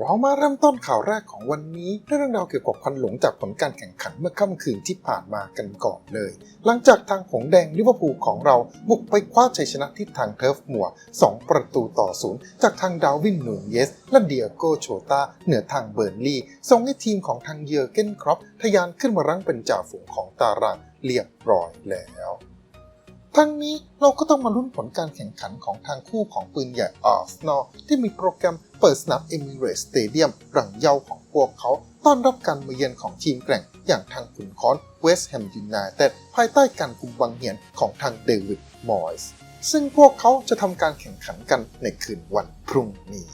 เรามาเริ่มต้นข่าวแรกของวันนี้ด้วยเรื่องราวเกี่ยวกับควันหลงจากผลการแข่งขันเมื่อค่ำคืนที่ผ่านมากันก่อนเลย หลังจากทางหงแดงลิเวอร์พูลของเราบุกไปคว้าชัยชนะที่ทางเทิร์ฟมัว 2 ประตูต่อศูนย์จากทางดาวินนูนเยส และเดียโกโชตาเหนือทางเบอร์นลีย์ส่งให้ทีมของทางเยอร์เกนครอปทะยานขึ้นมารั้งเป็นจ่าฝูงของตารางเรียบร้อยแล้ว ทั้งนี้เราก็ต้องมาลุ้นผลการแข่งขันของทางคู่ของปืนใหญ่อาร์เซนอลที่มีโปรแกรมเปิดสนามเอมิเรตสเตเดียมรังเยาของพวกเขา ต้อนรับการมาเยือนของทีมแกร่ง อย่างทางขุนค้อนเวสต์แฮมยูไนเต็ดภายใต้การคุมบังเหียนของทางเดวิดมอยส์ซึ่งพวกเขาจะทำการแข่งขันกันในคืนวันพรุ่งนี้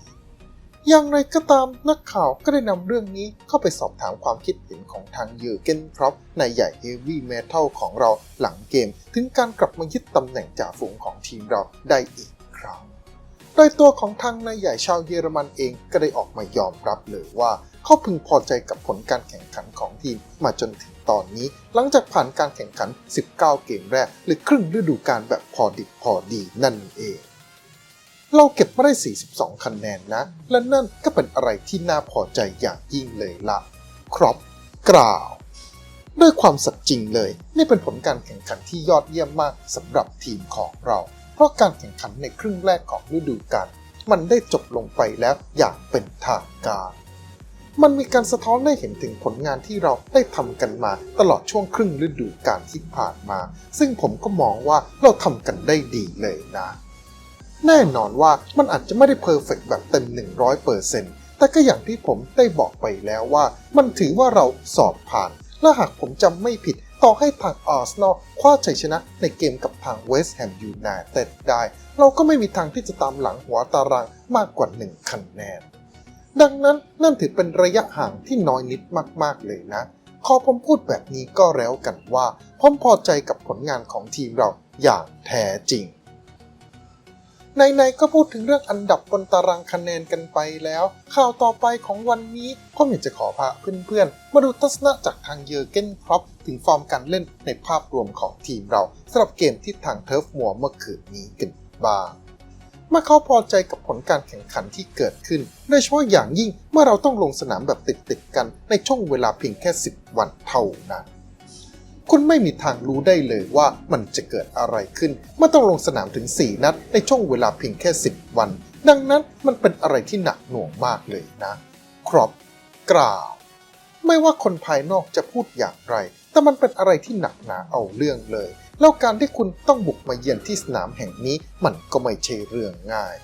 อย่างไรก็ตามนักข่าวก็ได้นำเรื่องนี้เข้าไปสอบถามความคิดเห็นของทางยอร์เกนครอปนายใหญ่เฮฟวี่เมทัลของเราหลังเกม ถึงการกลับมายึดตำแหน่งจ่าฝูงของทีมเราได้อีกครั้ง โดยตัวของทางนายใหญ่ชาวเยอรมันเองก็ได้ออกมายอมรับเลยว่าเขาพึงพอใจกับผลการแข่งขันของทีมมาจนถึงตอนนี้ หลังจากผ่านการแข่งขัน 19 เกมแรกหรือครึ่งฤดูกาลแบบพอดิบพอดีนั่นเอง เราเก็บมาได้ 42 คะแนนนะ และนั่นก็เป็นอะไรที่น่าพอใจอย่างยิ่งเลยละครอปกล่าวด้วยความสัตย์จริงเลย นี่เป็นผลการแข่งขันที่ยอดเยี่ยมมากสำหรับทีมของเรา เพราะการแข่งขันในครึ่งแรกของฤดูกาลมันได้จบลงไปแล้วอย่างเป็นทางการ มันมีการสะท้อนให้เห็นถึงผลงานที่เราได้ทำกันมาตลอดช่วงครึ่งฤดูกาลที่ผ่านมา ซึ่งผมก็มองว่าเราทำกันได้ดีเลยนะ แน่นอนว่ามันอาจจะไม่ได้เพอร์เฟกแบบเต็ม 100%แต่ก็อย่างที่ผมได้บอกไปแล้วว่า มันถือว่าเราสอบผ่าน และหากผมจำไม่ผิดต่อให้ทางอาร์เซนอลคว้าชัยชนะในเกมกับทางเวสต์แฮมยูไนเต็ดได้ เราก็ไม่มีทางที่จะตามหลังหัวตารางมากกว่า 1 คะแนน ดังนั้นนั่นถือเป็นระยะห่างที่น้อยนิดมากๆเลยนะ ขอผมพูดแบบนี้ก็แล้วกันว่าผมพอใจกับผลงานของทีมเราอย่างแท้จริง ในๆก็พูดถึงเรื่องอันดับบนตารางคะแนนกันไปแล้ว ข่าวต่อไปของวันนี้ผมอยากจะขอพาเพื่อนๆ มาดูทัศนะจากทางเยอร์เกนครอปถึงฟอร์มการเล่นในภาพรวมของทีมเราสำหรับเกมที่ทางเทิร์ฟมัวเมื่อคืนนี้กันบ้างเมื่อเขาพอใจกับผลการแข่งขันที่เกิดขึ้น โดยเฉพาะอย่างยิ่งเมื่อเราต้องลงสนามแบบติดๆกันในช่วงเวลาเพียงแค่ 10 วันเท่านั้น คุณไม่มีทางรู้ได้เลยว่ามันจะเกิดอะไรขึ้นเมื่อต้องลงสนามถึง 4 นัด ในช่วงเวลาเพียงแค่ 10 วัน ดังนั้นมันเป็นอะไรที่หนักหน่วงมากเลยนะ ครอปกล่าวไม่ว่าคนภายนอกจะพูดอย่างไร แต่มันเป็นอะไรที่หนักหนาเอาเรื่องเลย แล้วการที่คุณต้องบุกมาเยือนที่สนามแห่งนี้มันก็ไม่ใช่เรื่องง่าย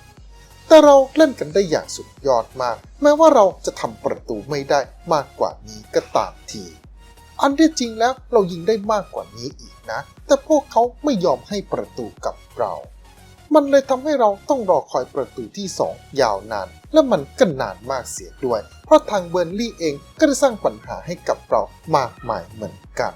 แต่เราเล่นกันได้อย่างสุดยอดมาก แม้ว่าเราจะทำประตูไม่ได้มากกว่านี้ก็ตามที อันที่จริงแล้วเรายิงได้มากกว่านี้อีกนะ แต่พวกเขาไม่ยอมให้ประตูกับเรา มันเลยทำให้เราต้องรอคอยประตูที่ 2 ยาวนาน และมันก็นานมากเสียด้วย เพราะทางเบอร์ลี่เองก็ได้สร้างปัญหาให้กับเรามากมายเหมือนกัน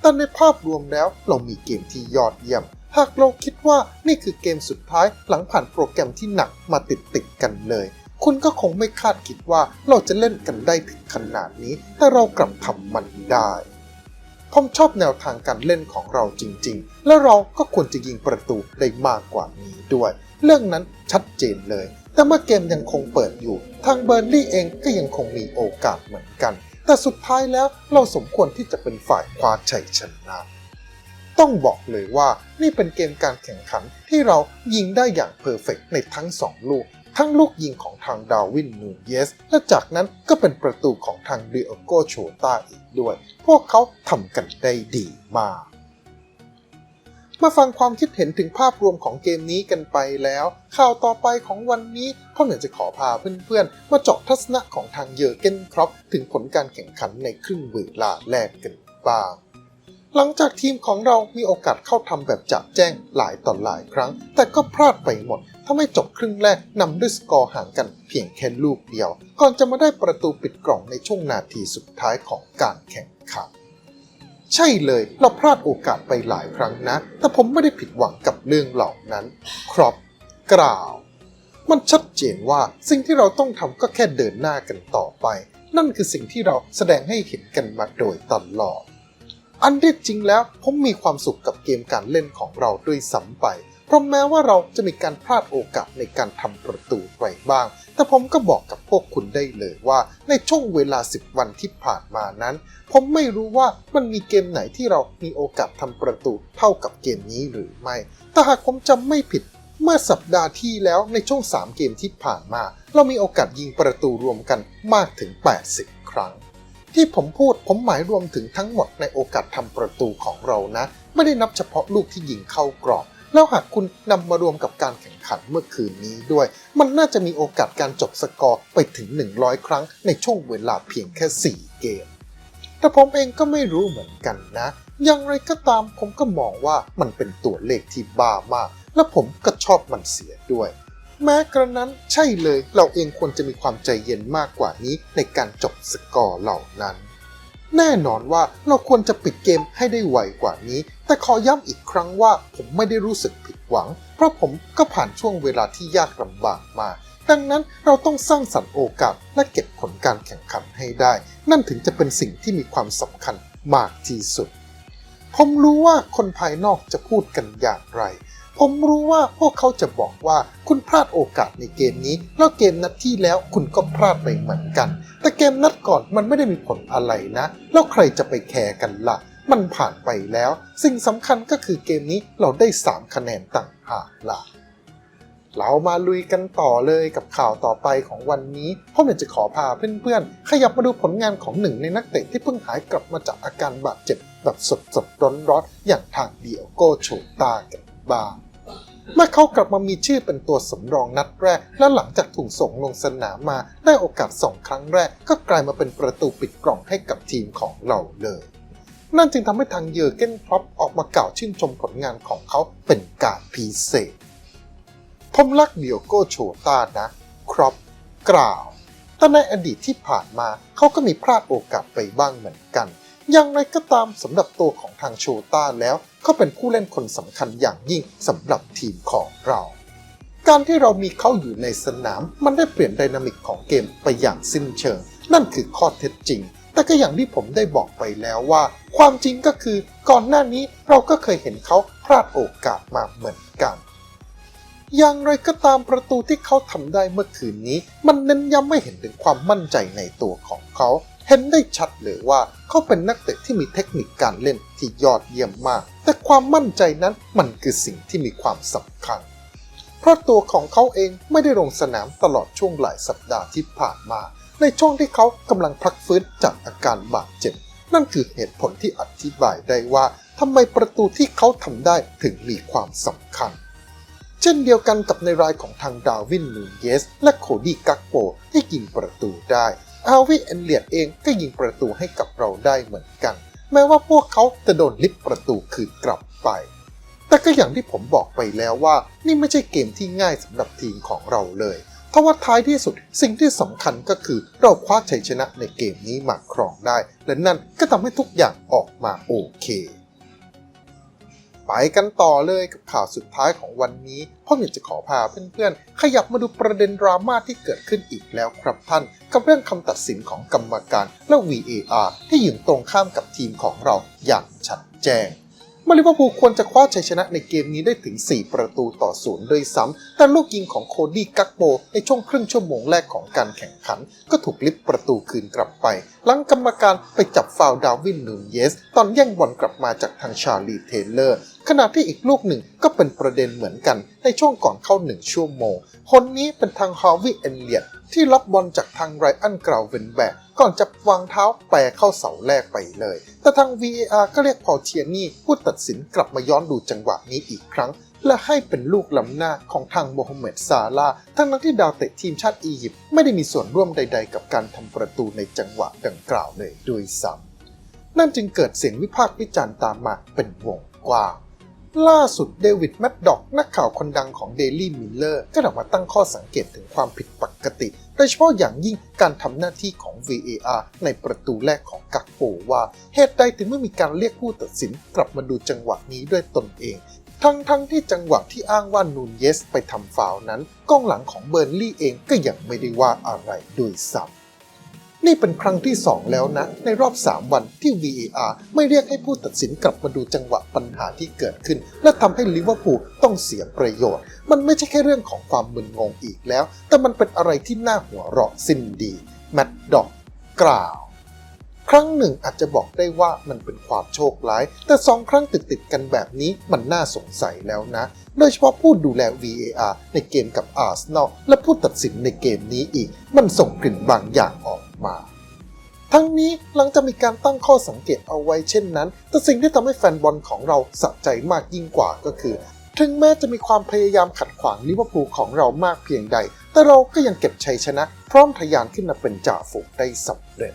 แต่ในภาพรวมแล้วเรามีเกมที่ยอดเยี่ยมหากเราคิดว่านี่คือเกมสุดท้ายหลังผ่านโปรแกรมที่หนักมาติดติดกันเลย คุณก็คงไม่คาดคิดว่าเราจะเล่นกันได้ถึงขนาดนี้ แต่เรากลับทำมันได้ ผมชอบแนวทางการเล่นของเราจริง ๆ และเราก็ควรจะยิงประตูได้มากกว่านี้ด้วย เรื่องนั้นชัดเจนเลย แต่เมื่อเกมยังคงเปิดอยู่ ทางเบอร์นลี่เองก็ยังคงมีโอกาสเหมือนกัน แต่สุดท้ายแล้วเราสมควรที่จะเป็นฝ่ายคว้าชัยชนะต้องบอกเลยว่านี่เป็นเกมการแข่งขันที่เรายิงได้อย่างเพอร์เฟกในทั้งสองลูก ทั้งลูกยิงของทางดาวินนูเยส และจากนั้นก็เป็นประตูของทางเดโอโกโชตาอีกด้วย พวกเขาทำกันได้ดีมาก มาฟังความคิดเห็นถึงภาพรวมของเกมนี้กันไปแล้ว ข่าวต่อไปของวันนี้พ่ออยากจะขอพาเพื่อนๆ มาเจาะทัศนะของทางเยอร์เกนครอปถึงผลการแข่งขันในครึ่งเวลาแรกกันบ้างหลังจากทีมของเรามีโอกาสเข้าทำแบบจับแจ้งหลายต่อหลายครั้ง แต่ก็พลาดไปหมด ทำให้จบครึ่งแรกนำด้วยสกอร์ห่างกันเพียงแค่ลูกเดียว ก่อนจะมาได้ประตูปิดกล่องในช่วงนาทีสุดท้ายของการแข่งขันใช่เลยเราพลาดโอกาสไปหลายครั้งนะ แต่ผมไม่ได้ผิดหวังกับเรื่องเหล่านั้น ครอปกล่าว มันชัดเจนว่าสิ่งที่เราต้องทำก็แค่เดินหน้ากันต่อไป นั่นคือสิ่งที่เราแสดงให้เห็นกันมาโดยตลอด อันที่จริงแล้วผมมีความสุขกับเกมการเล่นของเราด้วยซ้ำไป เพราะแม้ว่าเราจะมีการพลาดโอกาสในการทำประตูไปบ้าง แต่ผมก็บอกกับพวกคุณได้เลยว่า ในช่วงเวลา 10 วันที่ผ่านมานั้น ผมไม่รู้ว่ามันมีเกมไหนที่เรามีโอกาสทำประตูเท่ากับเกมนี้หรือไม่ แต่หากผมจำไม่ผิดเมื่อสัปดาห์ที่แล้วในช่วง 3 เกมที่ผ่านมา เรามีโอกาสยิงประตูรวมกันมากถึง 80 ครั้ง ที่ผมพูดผมหมายรวมถึงทั้งหมดในโอกาสทำประตูของเรานะ ไม่ได้นับเฉพาะลูกที่ยิงเข้ากรอบ แล้วหากคุณนำมารวมกับการแข่งขันเมื่อคืนนี้ด้วย มันน่าจะมีโอกาสการจบสกอร์ไปถึง 100 ครั้งในช่วงเวลาเพียงแค่ 4 เกม แต่ผมเองก็ไม่รู้เหมือนกันนะ อย่างไรก็ตามผมก็มองว่ามันเป็นตัวเลขที่บ้ามาก และผมก็ชอบมันเสียด้วย แม้กระนั้นใช่เลยเราเองควรจะมีความใจเย็นมากกว่านี้ในการจบสกอร์เหล่านั้นแน่นอนว่าเราควรจะปิดเกมให้ได้ไวกว่านี้ แต่ขอย้ำอีกครั้งว่าผมไม่ได้รู้สึกผิดหวัง เพราะผมก็ผ่านช่วงเวลาที่ยากลำบากมา ดังนั้นเราต้องสร้างสรรค์โอกาสและเก็บผลการแข่งขันให้ได้ นั่นถึงจะเป็นสิ่งที่มีความสำคัญมากที่สุด ผมรู้ว่าคนภายนอกจะพูดกันอย่างไร ผมรู้ว่าพวกเขาจะบอกว่าคุณพลาดโอกาสในเกมนี้ แล้วเกมนัดที่แล้วคุณก็พลาดไปเหมือนกัน แต่เกมนัดก่อนมันไม่ได้มีผลอะไรนะ แล้วใครจะไปแคร์กันละ่ะ มันผ่านไปแล้ว สิ่งสำคัญก็คือเกมนี้เราได้ 3 คะแนนต่างหากล่ะ เรามาลุยกันต่อเลยกับข่าวต่อไปของวันนี้ผมอยากจะขอพาเพื่อนๆ ขยับมาดูผลงานของหนึ่งในนักเตะที่เพิ่งหายกลับมาจากอาการบาดเจ็บแบบสดๆร้อนๆอย่างทางเดียวโกโชตากันบ้างเมื่อเขากลับมามีชื่อเป็นตัวสำรองนัดแรก และหลังจากถูกส่งลงสนามมาได้โอกาสสองครั้งแรก ก็กลายมาเป็นประตูปิดกล่องให้กับทีมของเราเลย นั่นจึงทำให้ทางเยอร์เกนครอปออกมากล่าวชื่นชมผลงานของเขาเป็นการพิเศษ ผมรักเดียโก้โชตานะ ครอปกล่าวแต่ในอดีตที่ผ่านมาเขาก็มีพลาดโอกาสไปบ้างเหมือนกัน อย่างไรก็ตามสำหรับตัวของทางโชต้าแล้วเขาเป็นผู้เล่นคนสำคัญอย่างยิ่งสำหรับทีมของเรา การที่เรามีเขาอยู่ในสนาม มันได้เปลี่ยนไดนามิกของเกมไปอย่างสิ้นเชิง นั่นคือข้อเท็จจริง แต่ก็อย่างที่ผมได้บอกไปแล้วว่า ความจริงก็คือก่อนหน้านี้เราก็เคยเห็นเขาพลาดโอกาสมาเหมือนกันอย่างไรก็ตามประตูที่เขาทำได้เมื่อคืนนี้ มันเน้นย้ำไม่เห็นถึงความมั่นใจในตัวของเขา เห็นได้ชัดเลยว่าเขาเป็นนักเตะที่มีเทคนิคการเล่นที่ยอดเยี่ยมมาก แต่ความมั่นใจนั้นมันคือสิ่งที่มีความสำคัญ เพราะตัวของเขาเองไม่ได้ลงสนามตลอดช่วงหลายสัปดาห์ที่ผ่านมา ในช่วงที่เขากำลังพักฟื้นจากอาการบาดเจ็บ นั่นคือเหตุผลที่อธิบายได้ว่าทำไมประตูที่เขาทำได้ถึงมีความสำคัญ เช่นเดียวกันกับในรายของทางดาวินนูเยส และโคดี้กักโปที่ยิงประตูได้อาวิเอนเลียดเองก็ยิงประตูให้กับเราได้เหมือนกัน แม้ว่าพวกเขาจะโดนลิบประตูคืนกลับไป แต่ก็อย่างที่ผมบอกไปแล้วว่า นี่ไม่ใช่เกมที่ง่ายสำหรับทีมของเราเลย ทว่าท้ายที่สุดสิ่งที่สำคัญก็คือเราคว้าชัยชนะในเกมนี้มาครองได้ และนั่นก็ทำให้ทุกอย่างออกมาโอเคไปกันต่อเลยกับข่าวสุดท้ายของวันนี้พ่ออยากจะขอพาเพื่อนๆ ขยับมาดูประเด็นดราม่าที่เกิดขึ้นอีกแล้วครับท่าน กับเรื่องคำตัดสินของกรรมการและ VAR ที่ยู่ตรงข้ามกับทีมของเราอย่างชัดแจ้ง มาริเวอร์พูลควรจะคว้าชัยชนะในเกมนี้ได้ถึง 4 ประตูต่อศูนย์ด้วยซ้ำ แต่ลูกยิงของโคดี้กักโบในช่วงครึ่งชั่วโมงแรกของการแข่งขัน ก็ถูกลิฟประตูคืนกลับไป หลังกรรมการไปจับฟาวล์ดาวินนูนเยส ตอนแย่งบอลกลับมาจากทางชาลีเทเลอร์ ขณะที่อีกลูกหนึ่งก็เป็นประเด็นเหมือนกันในช่วงก่อนเข้าหนึ่งชั่วโมงคนนี้เป็นทางฮาวิเอนเลียดที่รับบอลจากทางไรอันกราวเวนแบกก่อนจะวางเท้าแปรเข้าเสาแรกไปเลย แต่ทาง VAR ก็เรียกพอเทียนี่ผู้ตัดสินกลับมาย้อนดูจังหวะนี้อีกครั้ง และให้เป็นลูกล้ำหน้าของทางโมฮัมเหม็ดซาลาทั้งนั้นที่ดาวเตะทีมชาติอียิปต์ไม่ได้มีส่วนร่วมใด ๆ กับการทำประตูในจังหวะดังกล่าวเลยด้วยซ้ำนั่นจึงเกิดเสียงวิพากษ์วิจารณ์ตามมาเป็นวงกว้าง ล่าสุดเดวิดแมดด็อกนักข่าวคนดังของ Daily Miller ก็ออกมาตั้งข้อสังเกตถึงความผิดปกติ โดยเฉพาะอย่างยิ่งการทำหน้าที่ของ VAR ในประตูแรกของกักโปว่า เหตุใดถึงไม่มีการเรียกผู้ตัดสินกลับมาดูจังหวะนี้ด้วยตนเอง ทั้งทั้งที่จังหวะที่อ้างว่านูนเยสไปทำฟาวนั้นกองหลังของเบอร์ลี่เองก็ยังไม่ได้ว่าอะไรด้วยซ้ำ นี่เป็นครั้งที่ 2 แล้วนะ ในรอบ 3 วันที่ VAR ไม่เรียกให้ผู้ตัดสินกลับมาดูจังหวะปัญหาที่เกิดขึ้น และทำให้ลิเวอร์พูลต้องเสียประโยชน์ มันไม่ใช่แค่เรื่องของความมึนงงอีกแล้ว แต่มันเป็นอะไรที่น่าหัวเราะสิ้นดีแมดดอกกล่าวครั้งหนึ่งอาจจะบอกได้ว่ามันเป็นความโชคร้าย แต่สองครั้งติดติดกันแบบนี้มันน่าสงสัยแล้วนะ โดยเฉพาะผู้ดูแล VAR ในเกมกับอาร์เซนอลและผู้ตัดสินในเกมนี้อีก มันส่งกลิ่นบางอย่างออก มา ทั้งนี้หลังจากมีการตั้งข้อสังเกตเอาไว้เช่นนั้น แต่สิ่งที่ทำให้แฟนบอลของเราสะใจมากยิ่งกว่าก็คือ ถึงแม้จะมีความพยายามขัดขวางลิเวอร์พูลของเรามากเพียงใด แต่เราก็ยังเก็บชัยชนะ พร้อมทะยานขึ้นมาเป็นจ่าฝูงได้สำเร็จ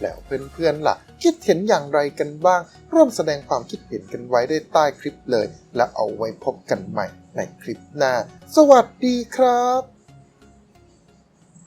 แล้วเพื่อนๆล่ะ คิดเห็นอย่างไรกันบ้าง ร่วมแสดงความคิดเห็นกันไว้ได้ใต้คลิปเลย และเอาไว้พบกันใหม่ในคลิปหน้า สวัสดีครับ